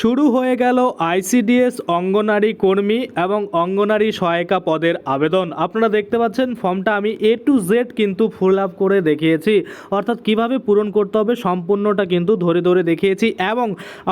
শুরু হয়ে গেল আইসিডিএস অঙ্গনারী কর্মী এবং অঙ্গনারী সহায়িকা পদের আবেদন। আপনারা দেখতে পাচ্ছেন, ফর্মটা আমি এ টু জেড কিন্তু ফুল আপ করে দেখিয়েছি। অর্থাৎ কীভাবে পূরণ করতে হবে সম্পূর্ণটা কিন্তু ধরে ধরে দেখিয়েছি এবং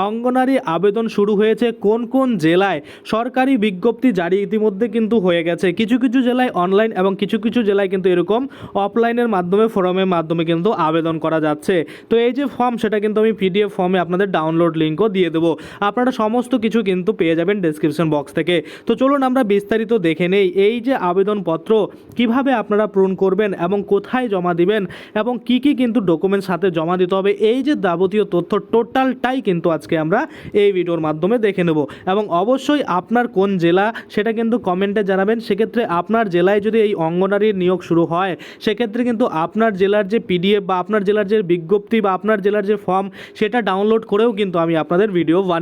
অঙ্গনারী আবেদন শুরু হয়েছে কোন কোন জেলায়? সরকারি বিজ্ঞপ্তি জারি ইতিমধ্যে কিন্তু হয়ে গেছে। কিছু কিছু জেলায় অনলাইন এবং কিছু কিছু জেলায় কিন্তু এরকম অফলাইনের মাধ্যমে ফর্মের মাধ্যমে কিন্তু আবেদন করা যাচ্ছে। তো এই যে ফর্ম সেটা কিন্তু আমি পিডিএফ ফর্মে আপনাদের ডাউনলোড লিঙ্কও দিয়ে দেবো। আপনারা সমস্ত কিছু কিন্তু পেয়ে যাবেন ডেসক্রিপশন বক্স থেকে। তো চলুন আমরা বিস্তারিত দেখে নেই, এই যে আবেদনপত্র, কীভাবে আপনারা পূরণ করবেন এবং কোথায় জমা দিবেন এবং কি কি কিন্তু ডকুমেন্ট সাথে জমা দিতে হবে, এই যে যাবতীয় তথ্য টোটালটাই কিন্তু আজকে আমরা এই ভিডিওর মাধ্যমে দেখে নেব। এবং অবশ্যই আপনার কোন জেলা, সেটা কিন্তু কমেন্টে জানাবেন। সেক্ষেত্রে আপনার জেলায় যদি এই অঙ্গনারীর নিয়োগ শুরু হয়, সেক্ষেত্রে কিন্তু আপনার জেলার যে পিডিএফ বা আপনার জেলার যে বিজ্ঞপ্তি বা আপনার জেলার যে ফর্ম সেটা ডাউনলোড করেও কিন্তু আমি আপনাদের ভিডিও বানিয়ে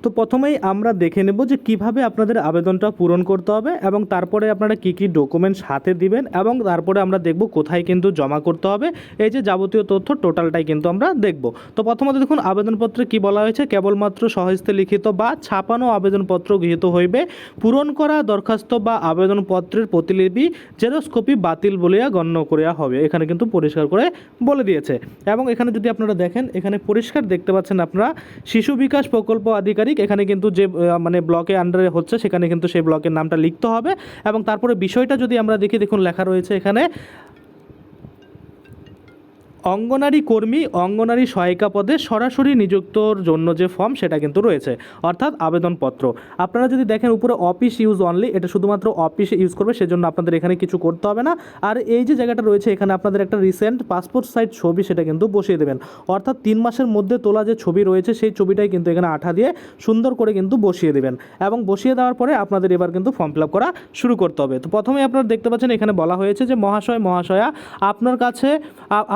তো প্রথমেই আমরা দেখে নেব যে কীভাবে আপনাদের আবেদনটা পূরণ করতে হবে এবং তারপরে আপনারা কি কি ডকুমেন্টস হাতে দিবেন এবং তারপরে আমরা দেখব কোথায় কিন্তু জমা করতে হবে। এই যে যাবতীয় তথ্য টোটালটাই কিন্তু আমরা দেখব। তো প্রথমত দেখুন, আবেদনপত্রে কি বলা হয়েছে? কেবলমাত্র সহজতে লিখিত বা ছাপানো আবেদনপত্র গৃহীত হইবে। পূরণ করা, দরখাস্ত বা আবেদনপত্রের প্রতিলিপি জেরক্স কপি বাতিল বলিয়া গণ্য করিয়া হবে। এখানে কিন্তু পরিষ্কার করে বলে দিয়েছে। এবং এখানে যদি আপনারা দেখেন, এখানে পরিষ্কার দেখতে পাচ্ছেন আপনারা, শিশু বিকাশ প্রকল্প আধিকারিক এখানে কিন্তু যে মানে ব্লকে আন্ডারে হচ্ছে, সেখানে কিন্তু সেই ব্লকের নামটা লিখতে হবে। এবং তারপরে বিষয়টা যদি আমরা দেখি, দেখুন লেখা রয়েছে এখানে অঙ্গনারী কর্মী, অঙ্গনারী সহায়িকা পদে সরাসরি নিযুক্তর জন্য যে ফর্ম সেটা কিন্তু রয়েছে, অর্থাৎ আবেদনপত্র। আপনারা যদি দেখেন উপরে অফিস ইউজ অনলি এটা শুধুমাত্র অফিসে ইউজ করবে, সেজন্য আপনাদের এখানে কিছু করতে হবে না। আর এই যে জায়গাটা রয়েছে, এখানে আপনাদের একটা রিসেন্ট পাসপোর্ট সাইজ ছবি সেটা কিন্তু বসিয়ে দেবেন। অর্থাৎ তিন মাসের মধ্যে তোলা যে ছবি রয়েছে, সেই ছবিটাই কিন্তু এখানে আঠা দিয়ে সুন্দর করে কিন্তু বসিয়ে দেবেন। এবং বসিয়ে দেওয়ার পরে আপনাদের এবার কিন্তু ফর্ম ফিল করা শুরু করতে হবে। তো প্রথমে আপনারা দেখতে পাচ্ছেন, এখানে বলা হয়েছে যে, মহাশয়, মহাশয়া, আপনার কাছে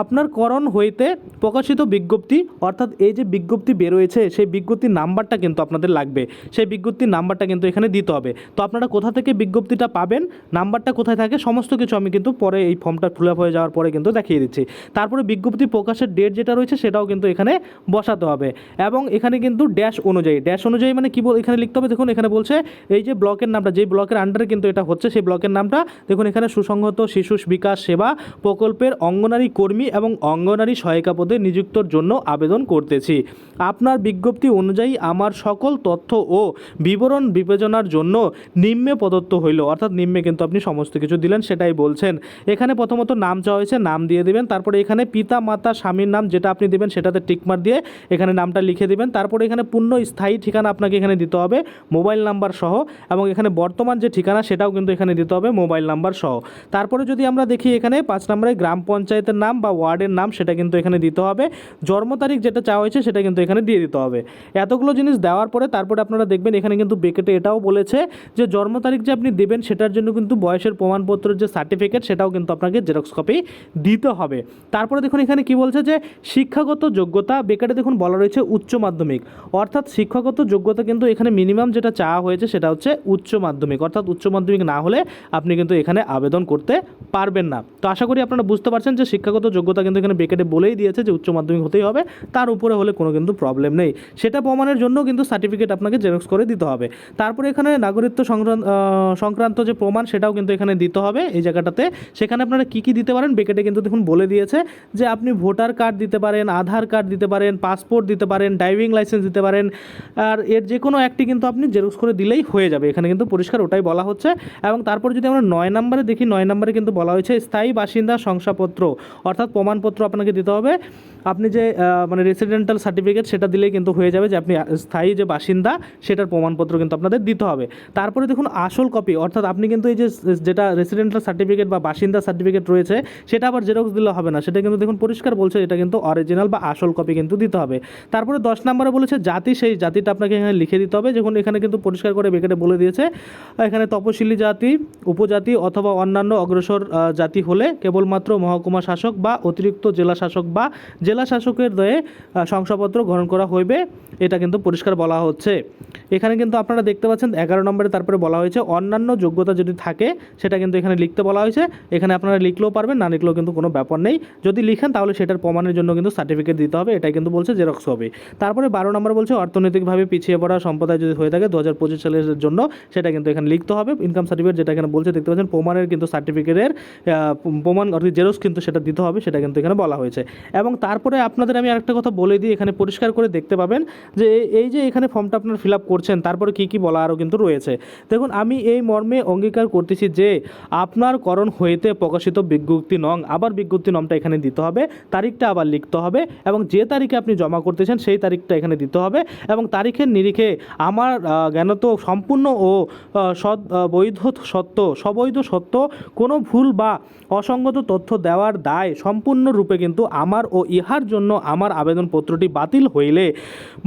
আপনার করণ হইতে প্রকাশিত বিজ্ঞপ্তি, অর্থাৎ এই যে বিজ্ঞপ্তি বেরোয়েছে, সেই বিজ্ঞপ্তির নাম্বারটা কিন্তু আপনাদের লাগবে। সেই বিজ্ঞপ্তির নাম্বারটা কিন্তু এখানে দিতে হবে। তো আপনারা কোথা থেকে বিজ্ঞপ্তিটা পাবেন, নাম্বারটা কোথায় থাকে, সমস্ত কিছু আমি কিন্তু পরে এই ফর্মটা ফুল হয়ে যাওয়ার পরে কিন্তু দেখিয়ে দিচ্ছি। তারপরে বিজ্ঞপ্তি প্রকাশের ডেট যেটা রয়েছে, সেটাও কিন্তু এখানে বসাতে হবে। এবং এখানে কিন্তু ড্যাশ অনুযায়ী ড্যাশ অনুযায়ী মানে কী বল, এখানে লিখতে হবে, দেখুন এখানে বলছে, এই যে ব্লকের নামটা, যেই ব্লকের আন্ডারে কিন্তু এটা হচ্ছে, সেই ব্লকের নামটা, দেখুন এখানে সুসংহত শিশু বিকাশ সেবা প্রকল্পের অঙ্গনারী কর্মী এবং অঙ্গনারী সহায়িকা পদে নিযুক্তর জন্য আবেদন করতেছি। আপনার বিজ্ঞপ্তি অনুযায়ী আমার সকল তথ্য ও বিবরণ বিবেচনার জন্য নিম্নে প্রদত্ত হইল। অর্থাৎ নিম্নে কিন্তু আপনি সমস্ত কিছু দিলেন, সেটাই বলছেন। এখানে প্রথমত নাম চাওয়া হয়েছে, নাম দিয়ে দিবেন। তারপরে এখানে পিতা, মাতা, স্বামীর নাম যেটা আপনি দিবেন, সেটাতে টিকমার দিয়ে এখানে নামটা লিখে দিবেন। তারপরে এখানে পূর্ণ স্থায়ী ঠিকানা আপনাকে এখানে দিতে হবে, মোবাইল নাম্বার সহ। এবং এখানে বর্তমান যে ঠিকানা, সেটাও কিন্তু এখানে দিতে হবে, মোবাইল নাম্বার সহ। তারপরে যদি আমরা দেখি এখানে পাঁচ নম্বরে গ্রাম পঞ্চায়েতের নাম বা ওয়ার্ডের নাম সেটা কিন্তু এখানে দিতে হবে। জন্ম তারিখ যেটা চাওয়া হয়েছে সেটা কিন্তু এখানে দিয়ে দিতে হবে। এতগুলো জিনিস দেওয়ার পরে তারপরে আপনারা দেখবেন এখানে কিন্তু বেকেটে এটাও বলেছে যে জন্ম তারিখ যে আপনি দেবেন সেটার জন্য কিন্তু বয়সের প্রমাণপত্রের যে সার্টিফিকেট সেটাও কিন্তু আপনাকে জেরক্স কপি দিতে হবে। তারপরে দেখুন এখানে কি বলছে যে শিক্ষাগত যোগ্যতা বেকারে দেখুন বলা রয়েছে উচ্চ মাধ্যমিক। অর্থাৎ শিক্ষাগত যোগ্যতা কিন্তু এখানে মিনিমাম যেটা চাওয়া হয়েছে সেটা হচ্ছে উচ্চ মাধ্যমিক। অর্থাৎ উচ্চ মাধ্যমিক না হলে আপনি কিন্তু এখানে আবেদন করতে পারবেন না। তো আশা করি আপনারা বুঝতে পারছেন যে শিক্ষাগত যোগ্যতা কিন্তু এখানে বেকেটে বলেই দিয়েছে যে উচ্চ মাধ্যমিক হতেই হবে, তার উপরে হলে কোনো কিন্তু প্রবলেম নেই। সেটা প্রমাণের জন্য কিন্তু সার্টিফিকেট আপনাকে জেরক্স করে দিতে হবে। তারপরে এখানে নাগরিকত্ব সংক্রান্ত যে প্রমাণ, সেটাও কিন্তু এখানে দিতে হবে এই জায়গাটাতে। সেখানে আপনারা কী কী দিতে পারেন? বেকেটে কিন্তু দেখুন বলে দিয়েছে যে আপনি ভোটার কার্ড দিতে পারেন, আধার কার্ড দিতে পারেন পাসপোর্ট দিতে পারেন ড্রাইভিং লাইসেন্স দিতে পারেন, আর এর যে কোনো একটি কিন্তু আপনি জেরক্স করে দিলেই হয়ে যাবে। এখানে কিন্তু পরিষ্কার ওটাই বলা হচ্ছে। এবং তারপর যদি আমরা নয় নম্বরে দেখি, নয় নম্বরে কিন্তু বলা হয়েছে স্থায়ী বাসিন্দা শংসাপত্র, অর্থাৎ প্রমাণপত্র প্রমাণপত্র আপনাকে দিতে হবে। আপনি যে মানে রেসিডেন্টাল সার্টিফিকেট সেটা দিলেই কিন্তু হয়ে যাবে যে, আপনি স্থায়ী যে বাসিন্দা সেটার প্রমাণপত্র কিন্তু আপনাদের দিতে হবে। তারপরে দেখুন আসল কপি অর্থাৎ আপনি কিন্তু এই যে, যেটা রেসিডেন্টাল সার্টিফিকেট বা বাসিন্দা সার্টিফিকেট রয়েছে, সেটা আবার জেরক্স দিলে হবে না। সেটা কিন্তু দেখুন পরিষ্কার বলছে, এটা কিন্তু অরিজিনাল বা আসল কপি কিন্তু দিতে হবে। তারপরে দশ নম্বরে বলেছে জাতি সেই, জাতিটা আপনাকে এখানে লিখে দিতে হবে। যখন এখানে কিন্তু পরিষ্কার করে বেকেটে বলে দিয়েছে, এখানে তপশিলি জাতি, উপজাতি অথবা অন্যান্য অগ্রসর জাতি হলে কেবলমাত্র মহকুমা শাসক বা অতিরিক্ত জেলা শাসক বা জেলা শাসকের দয়ে শংসাপত্র গ্রহণ করা হইবে, এটা কিন্তু পরিষ্কার বলা হচ্ছে। এখানে কিন্তু আপনারা দেখতে পাচ্ছেন এগারো নম্বরে তারপরে বলা হয়েছে, অন্যান্য যোগ্যতা যদি থাকে, সেটা কিন্তু এখানে লিখতে বলা হয়েছে। এখানে আপনারা লিখলেও পারবেন, না লিখলেও কিন্তু কোনো ব্যাপার নেই। যদি লিখেন, তাহলে সেটার প্রমাণের জন্য কিন্তু সার্টিফিকেট দিতে হবে, এটাই কিন্তু বলছে জেরক্স হবে। তারপরে বারো নম্বর বলছে, অর্থনৈতিকভাবে পিছিয়ে পড়া সম্প্রদায় যদি হয়ে থাকে দু হাজার পঁচিশ সালের জন্য, সেটা কিন্তু এখানে লিখতে হবে। ইনকাম সার্টিফিকেট যেটা এখানে বলছে, দেখতে পাচ্ছেন, প্রমাণের কিন্তু সার্টিফিকেটের প্রমাণ, অর্থাৎ জেরক্স কিন্তু সেটা দিতে হবে, সেটা কিন্তু এখানে বলা হয়েছে। এবং তারপরে আপনাদের আমি আরেকটা কথা বলে দিই, এখানে পরিষ্কার করে দেখতে পাবেন যে এই যে এখানে ফর্মটা আপনার ফিল আপ করছেন, তারপরে কী কী বলা আরও কিন্তু রয়েছে। দেখুন, আমি এই মর্মে অঙ্গীকার করতেছি যে আপনার করণ হইতে প্রকাশিত বিজ্ঞপ্তি নং, আবার বিজ্ঞপ্তি নংটা এখানে দিতে হবে, তারিখটা আবার লিখতে হবে এবং যে তারিখে আপনি জমা করতেছেন সেই তারিখটা এখানে দিতে হবে এবং তারিখের নিরিখে আমার জ্ঞানত সম্পূর্ণ ও সৎ বৈধ সত্য, সবৈধ সত্য কোনো ভুল বা অসঙ্গত তথ্য দেওয়ার দায় সম্পূর্ণরূপে কিন্তু আমার ও ইহার জন্য আমার আবেদনপত্রটি বাতিল হইলে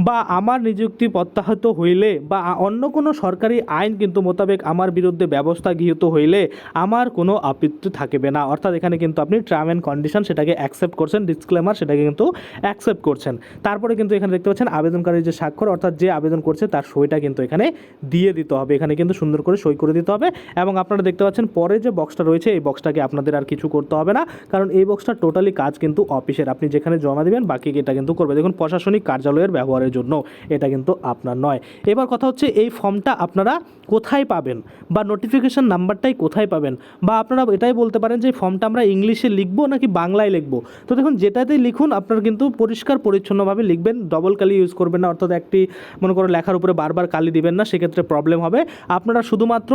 বা আমার নিযুক্তি প্রত্যাহত হইলে বা অন্য কোনো সরকারি আইন কিন্তু মোতাবেক আমার বিরুদ্ধে ব্যবস্থা গৃহীত হইলে আমার কোনো আপত্তি থাকবে না। অর্থাৎ এখানে কিন্তু আপনি টার্ম অ্যান্ড কন্ডিশন সেটাকে অ্যাকসেপ্ট করছেন ডিসক্লেমার সেটাকে কিন্তু অ্যাকসেপ্ট করছেন। তারপরে কিন্তু এখানে দেখতে পাচ্ছেন আবেদনকারীর যে স্বাক্ষর, অর্থাৎ যে আবেদন করছে তার সইটা কিন্তু এখানে দিয়ে দিতে হবে। এখানে কিন্তু সুন্দর করে সই করে দিতে হবে এবং আপনারা দেখতে পাচ্ছেন পরে যে বক্সটা রয়েছে, এই বক্সটাকে আপনাদের আর কিছু করতে হবে না। কারণ এই বক্সটা টোটালি কাজ কিন্তু অফিসের। আপনি যেখানে জমা দিবেন, বাকি এটা কিন্তু করবে। দেখুন, প্রশাসনিক কার্যালয়ের ব্যবহারের জন্য এটা কিন্তু আপনার নয়। এবার কথা হচ্ছে, এই ফর্মটা আপনারা কোথায় পাবেন? বা নোটিফিকেশন নাম্বারটাই কোথায় পাবেন? বা আপনারা এটাই বলতে পারেন যে ফর্মটা আমরা ইংলিশে লিখব নাকি বাংলায় লিখব? তো দেখুন, যেটাতেই লিখুন, আপনার কিন্তু পরিষ্কার, পরিচ্ছন্নভাবে লিখবেন। ডবল কালি ইউজ করবেন না, অর্থাৎ একটি, মনে করো লেখার উপরে বারবার কালি দিবেন না, সেক্ষেত্রে প্রবলেম হবে। আপনারা শুধুমাত্র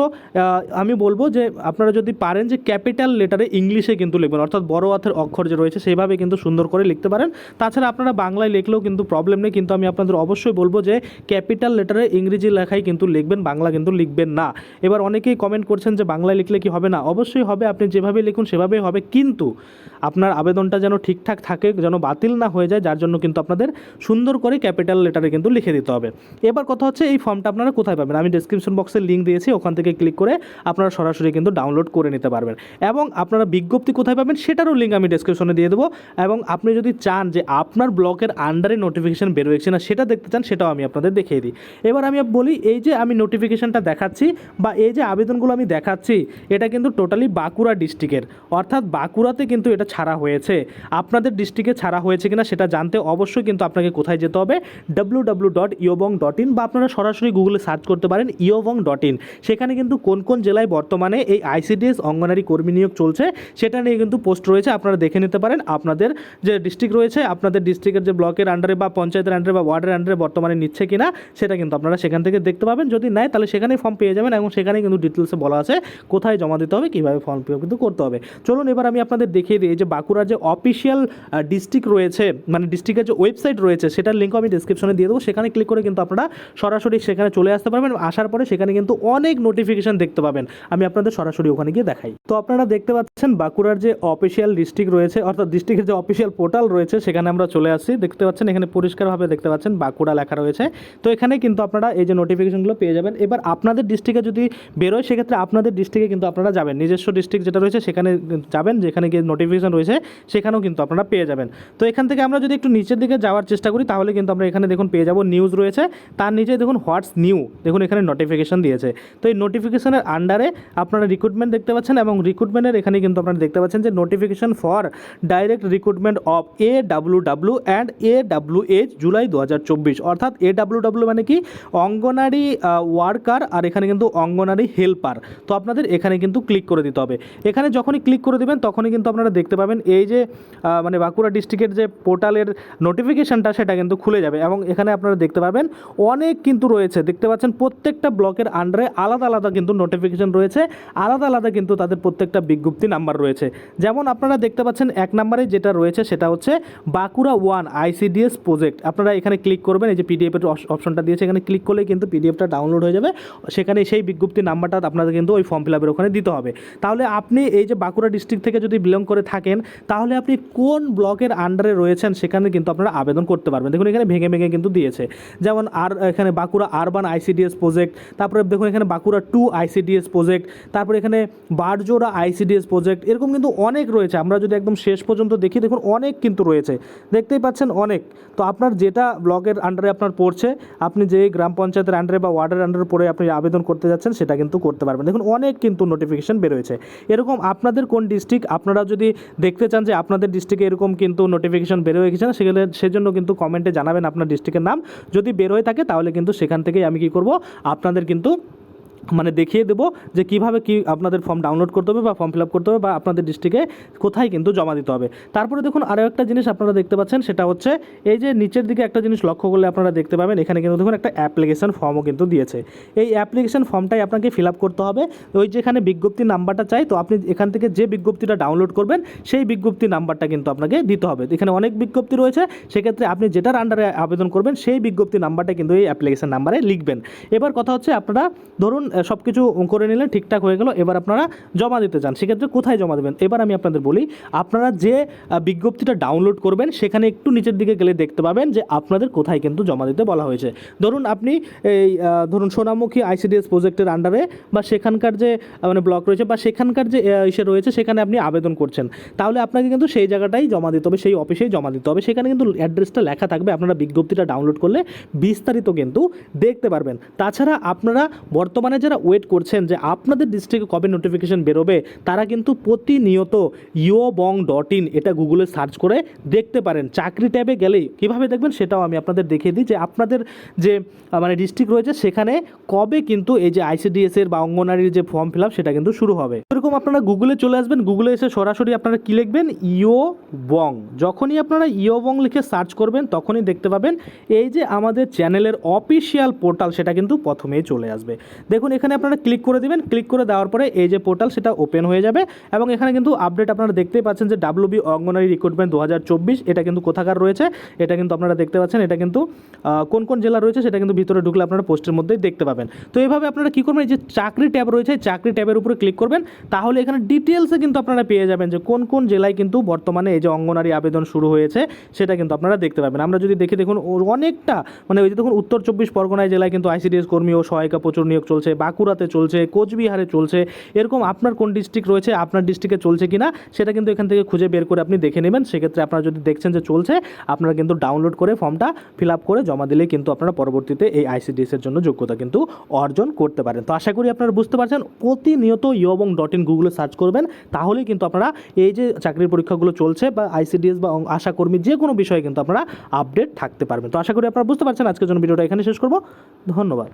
আমি বলব যে, আপনারা যদি পারেন যে ক্যাপিটাল লেটারে ইংলিশে কিন্তু লিখবেন, অর্থাৎ বড় হাতের অক্ষর যে রয়েছে সেইভাবে কিন্তু সুন্দর করে লিখতে পারেন। তাছাড়া আপনারা বাংলায় লিখলেও কিন্তু প্রবলেম নেই, কিন্তু আমি আপনাদের অবশ্যই বলব যে ক্যাপিটাল লেটারে ইংরেজি লেখাই কিন্তু লিখবেন, বাংলা কিন্তু লিখবেন না। এবার অনেকেই কমেন্ট করছেন যে বাংলায় লিখলে কি হবে না? অবশ্যই হবে, আপনি যেভাবে লিখুন সেভাবেই হবে, কিন্তু আপনার আবেদনটা যেন ঠিকঠাক থাকে, যেন বাতিল না হয়ে যায়, যার জন্য কিন্তু আপনাদের সুন্দর করে ক্যাপিটাল লেটারে কিন্তু লিখে দিতে হবে। এবার কথা হচ্ছে, এই ফর্মটা আপনারা কোথায় পাবেন? আমি ডিসক্রিপশন বক্সে লিঙ্ক দিয়েছি, ওখান থেকে ক্লিক করে আপনারা সরাসরি কিন্তু ডাউনলোড করে নিতে পারবেন। এবং আপনারা বিজ্ঞপ্তি কোথায় পাবেন, সেটারও লিঙ্ক আমি ডিসক্রিপশনে দিয়ে দেবো। এবং আপনি যদি চান যে আপনার ব্লকের আন্ডারে নোটিফিকেশন বেরোয়েছে না সেটা দেখতে চান, সেটাও আমি আপনাদের দেখিয়ে দিই। এবার আমি বলি, এই যে আমি নোটিফিকেশানটা দেখাচ্ছি বা এই যে আবেদনগুলো আমি দেখাচ্ছি, এটা কিন্তু টোটালি বাঁকুড়া ডিস্ট্রিক্টের অর্থাৎ বাঁকুড়াতে কিন্তু এটা ছাড়া হয়েছে। আপনাদের ডিস্ট্রিক্টে ছাড়া হয়েছে কিনা সেটা জানতে অবশ্যই কিন্তু আপনাকে কোথায় যেতে হবে? ডাব্লু ডাব্লু ডট ইয়োবং ডট ইন বা আপনারা সরাসরি গুগলে সার্চ করতে পারেন ইয়োবং ডট ইন সেখানে কিন্তু কোন কোন জেলায় বর্তমানে এই আইসিডিএস অঙ্গনারী কর্মী নিয়োগ চলছে, সেটা নিয়ে কিন্তু পোস্ট রয়েছে, আপনারা দেখে নিতে পারেন। আপনাদের যে ডিস্ট্রিক্ট রয়েছে, আপনাদের ডিস্ট্রিক্টের যে ব্লকের আন্ডারে বা পঞ্চায়েতের আন্ডারে বা ওয়ার্ডের আন্ডারে বর্তমানে নিচ্ছে কিনা, সেটা কিন্তু আপনারা সেখান থেকে দেখতে পাবেন। যদি নেয় তাহলে সেখানেই ফর্ম পেয়ে যাবেন এবং সেখানে কিন্তু ডিটেলসে বলা আছে কোথায় জমা দিতে হবে, কীভাবে ফর্ম কিন্তু করতে হবে। চলুন এবার আমি আপনাদের দেখিয়ে দিই যে বাঁকুড়ার যে অফিসিয়াল ডিস্ট্রিক্ট রয়েছে মানে ডিস্ট্রিক্টের যে ওয়েবসাইট রয়েছে, সেটার লিঙ্ক আমি ডিসক্রিপশনে দিয়ে দেবো। সেখানে ক্লিক করে কিন্তু আপনারা সরাসরি সেখানে চলে আসতে পারবেন আসার পরে সেখানে কিন্তু অনেক নোটিফিকেশন দেখতে পাবেন। আমি আপনাদের সরাসরি ওখানে গিয়ে দেখাই। তো আপনারা দেখতে পাচ্ছেন বাঁকুড়ার যে অফিসিয়াল ডিস্ট্রিক্ট রয়েছে, অর্থাৎ ডিস্ট্রিক্টের যে অফিসিয়াল পোর্টাল রয়েছে, সেখানে আমরা চলে আসছি। দেখতে পাচ্ছেন, এখানে পরিষ্কারভাবে দেখতে পাচ্ছেন, বাঁকুড়া লেখা রয়েছে। তো এখানে কিন্তু আপনারা এই যে নোটিফিকেশনগুলো পেয়ে যাবেন। এবার আপনাদের ডিস্ট্রিক্টে যদি বেরোয়, সেক্ষেত্রে আপনাদের ডিস্ট্রিক্টে কিন্তু আপনারা যাবেন। নিজস্ব ডিস্ট্রিক্ট যেটা রয়েছে, সেখানে যাবেন, যেখানে গিয়ে নোটিফিকেশন রয়েছে, সেখানেও কিন্তু আপনারা পেয়ে যাবেন। তো এখান থেকে আমরা যদি একটু নিচের দিকে যাওয়ার চেষ্টা করি, তাহলে কিন্তু আমরা এখানে দেখুন পেয়ে যাব নিউজ রয়েছে। তার নিচে দেখুন হোয়াটস নিউ দেখুন এখানে নোটিফিকেশন দিয়েছে। তো এই নোটিফিকেশনের আন্ডারে আপনারা রিক্রুটমেন্ট দেখতে পাচ্ছেন এবং রিক্রুটমেন্টের এখানে কিন্তু আপনারা দেখতে পাচ্ছেন যে notification for direct recruitment of A W W and A W H July দু হাজার চব্বিশ অর্থাৎ এ ডাব্লিউ ডাব্লিউ মানে কি? অঙ্গনারী ওয়ার্কার আর এখানে কিন্তু অঙ্গনারী হেল্পার তো আপনাদের এখানে কিন্তু ক্লিক করে দিতে হবে। এখানে যখনই ক্লিক করে দেবেন, তখনই কিন্তু আপনারা দেখতে পাবেন এই যে মানে বাঁকুড়া ডিস্ট্রিক্টের যে পোর্টালের নোটিফিকেশনটা সেটা কিন্তু খুলে যাবে এবং এখানে আপনারা দেখতে পাবেন অনেক কিন্তু রয়েছে। দেখতে পাচ্ছেন প্রত্যেকটা ব্লকের আন্ডারে আলাদা আলাদা কিন্তু নোটিফিকেশন রয়েছে। আলাদা আলাদা কিন্তু তাদের প্রত্যেকটা বিজ্ঞপ্তি নাম্বার রয়েছে। যেমন আপনারা দেখতে পাচ্ছেন এক নম্বরে যেটা রয়েছে সেটা হচ্ছে বাঁকুড়া ওয়ান আইসিডিএস প্রজেক্ট। আপনারা এখানে ক্লিক করবেন, এই যে পিডিএফের অপশনটা দিয়েছে, এখানে ক্লিক করলে কিন্তু পিডিএফটা ডাউনলোড হয়ে যাবে। সেখানে সেই বিজ্ঞপ্তি নাম্বারটা আপনাদের কিন্তু ওই ফর্ম ফিল আপের ওখানে দিতে হবে। তাহলে আপনি এই যে বাঁকুড়া ডিস্ট্রিক্ট থেকে যদি বিলং করে থাকেন, তাহলে আপনি কোন ব্লকের আন্ডারে রয়েছেন সেখানে কিন্তু আপনারা আবেদন করতে পারবেন। দেখুন, এখানে ভেঙে ভেঙে কিন্তু দিয়েছে। যেমন আর, এখানে বাঁকুড়া আরবান আইসিডিএস প্রজেক্ট, তারপরে দেখুন, এখানে বাঁকুড়া টু আইসিডিএস প্রজেক্ট, তারপরে এখানে বারজোড়া আইসিডিএস প্রজেক্ট, এরকম কিন্তু অনেক রয়েছে। আমরা যদি একদম শেষ পর্যন্ত দেখি, দেখুন অনেক কিন্তু রয়েছে। দেখতেই পাচ্ছেন অনেক। তো আপনার যেটা ব্লকের আন্ডারে আপনার পড়ছে, আপনি যে গ্রাম পঞ্চায়েতের আন্ডারে বা ওয়ার্ডের আন্ডারে পড়ে আপনি আবেদন করতে যাচ্ছেন, সেটা কিন্তু করতে পারবেন। দেখুন অনেক কিন্তু নোটিফিকেশন বেরোয়েছে। এরকম আপনাদের কোন ডিস্ট্রিক্ট আপনারা যদি দেখতে চান যে আপনাদের ডিস্ট্রিক্টে এরকম কিন্তু নোটিফিকেশান বেরোয় গেছে না, সেগুলো, সেজন্য কিন্তু কমেন্টে জানাবেন আপনার ডিস্ট্রিক্টের নাম। যদি বেরোয় থাকে, তাহলে কিন্তু সেখান থেকেই আমি কি করব, আপনাদের কিন্তু মানে দেখিয়ে দেবো যে কীভাবে কি আপনাদের ফর্ম ডাউনলোড করতে হবে বা ফর্ম ফিল আপ করতে হবে বা আপনাদের ডিস্ট্রিক্টে কোথায় কিন্তু জমা দিতে হবে। তারপরে দেখুন আরও একটা জিনিস আপনারা দেখতে পাচ্ছেন, সেটা হচ্ছে এই যে নিচের দিকে একটা জিনিস লক্ষ্য করলে আপনারা দেখতে পাবেন, এখানে কিন্তু দেখুন একটা অ্যাপ্লিকেশন ফর্মও কিন্তু দিয়েছে। এই অ্যাপ্লিকেশন ফর্মটাই আপনাকে ফিল আপ করতে হবে। ওই যেখানে বিজ্ঞপ্তির নাম্বারটা চাই, তো আপনি এখান থেকে যে বিজ্ঞপ্তিটা ডাউনলোড করবেন, সেই বিজ্ঞপ্তি নাম্বারটা কিন্তু আপনাকে দিতে হবে। এখানে অনেক বিজ্ঞপ্তি রয়েছে, সেক্ষেত্রে আপনি যেটার আন্ডারে আবেদন করবেন, সেই বিজ্ঞপ্তি নাম্বারটা কিন্তু এই অ্যাপ্লিকেশন নাম্বারে লিখবেন। এবার কথা হচ্ছে আপনারা ধরুন সব কিছু করে নিলেন ঠিকঠাক হয়ে গেল, এবার আপনারা জমা দিতে চান সেক্ষেত্রে কোথায় জমা দেবেন? এবার আমি আপনাদের বলি, আপনারা যে বিজ্ঞপ্তিটা ডাউনলোড করবেন, সেখানে একটু নিচের দিকে গেলে দেখতে পাবেন যে, আপনাদের কোথায় কিন্তু জমা দিতে বলা হয়েছে। ধরুন আপনি এই ধরুন সোনামুখী আইসিডিএস প্রজেক্টের আন্ডারে বা সেখানকার যে মানে ব্লক রয়েছে বা সেখানকার যে ইসে রয়েছে, সেখানে আপনি আবেদন করছেন, তাহলে আপনাকে কিন্তু সেই জায়গাটাই জমা দিতে হবে, সেই অফিসেই জমা দিতে হবে। সেখানে কিন্তু অ্যাড্রেসটা লেখা থাকবে, আপনারা বিজ্ঞপ্তিটা ডাউনলোড করলে বিস্তারিত কিন্তু দেখতে পারবেন। তাছাড়া আপনারা বর্তমানে যারা ওয়েট করছেন যে আপনাদের ডিস্ট্রিক্টে কবে নোটিফিকেশন বেরোবে, তারা কিন্তু প্রতিনিয়ত ইও বং ডট ইন এটা গুগলে সার্চ করে দেখতে পারেন। চাকরি ট্যাবে গেলেই। কীভাবে দেখবেন? সেটাও আমি আপনাদের দেখিয়ে দিই যে আপনাদের যে মানে ডিস্ট্রিক্ট রয়েছে, সেখানে কবে কিন্তু এই যে আইসিডিএস এর বা অঙ্গনারীর যে ফর্ম ফিল আপ সেটা কিন্তু শুরু হবে। এরকম আপনারা গুগলে চলে আসবেন গুগলে এসে সরাসরি আপনারা কী লিখবেন? ইও বং যখনই আপনারা ইও বং লিখে সার্চ করবেন, তখনই দেখতে পাবেন এই যে আমাদের চ্যানেলের অফিসিয়াল পোর্টাল সেটা কিন্তু প্রথমেই চলে আসবে। দেখুন এখানে আপনারা ক্লিক করে দেবেন ক্লিক করে দেওয়ার পরে এই যে পোর্টাল সেটা ওপেন হয়ে যাবে এবং এখানে কিন্তু আপডেট আপনারা দেখতেই পাচ্ছেন যে ডাব্লিউবি অঙ্গনারী রিক্রুটমেন্ট দু হাজার চব্বিশ, এটা কিন্তু কোথাকার রয়েছে? এটা কিন্তু আপনারা দেখতে পাচ্ছেন, এটা কিন্তু কোন কোন জেলা রয়েছে সেটা কিন্তু ভিতরে ঢুকলে আপনারা পোস্টের মধ্যেই দেখতে পাবেন। তো এইভাবে আপনারা কী করবেন? এই যে চাকরি ট্যাব রয়েছে চাকরি ট্যাবের উপরে ক্লিক করবেন, তাহলে এখানে ডিটেলসে কিন্তু আপনারা পেয়ে যাবেন যে কোন কোন জেলায় কিন্তু বর্তমানে এই যে অঙ্গনারী আবেদন শুরু হয়েছে, সেটা কিন্তু আপনারা দেখতে পাবেন। আমরা যদি দেখি দেখুন অনেকটা মানে ওই যে দেখুন, উত্তর চব্বিশ পরগনায় জেলায় কিন্তু আইসিডিএস কর্মী ও সহায়িকা প্রচুর নিয়োগ চলছে বাঁকুড়াতে চলছে, কোচবিহারে চলছে। এরকম আপনার কোন ডিস্ট্রিক্ট রয়েছে, আপনার ডিস্ট্রিক্টে চলছে কিনা, সেটা কিন্তু এখান থেকে খুঁজে বের করে আপনি দেখে নেবেন। সেক্ষেত্রে আপনারা যদি দেখছেন যে চলছে, আপনারা কিন্তু ডাউনলোড করে ফর্মটা ফিল আপ করে জমা দিলে কিন্তু আপনারা পরবর্তীতে এই আইসিডিএসের জন্য যোগ্যতা কিন্তু অর্জন করতে পারেন। তো আশা করি আপনারা বুঝতে পারছেন, প্রতিনিয়ত ইয়বং ডট ইন গুগলে সার্চ করবেন, তাহলেই কিন্তু আপনারা এই যে চাকরির পরীক্ষাগুলো চলছে বা আইসিডিএস বা আশাকর্মী যে কোনো বিষয়ে কিন্তু আপনারা আপডেট থাকতে পারবেন। তো আশা করি আপনারা বুঝতে পারছেন, আজকের জন্য ভিডিওটা এখানে শেষ করব। ধন্যবাদ।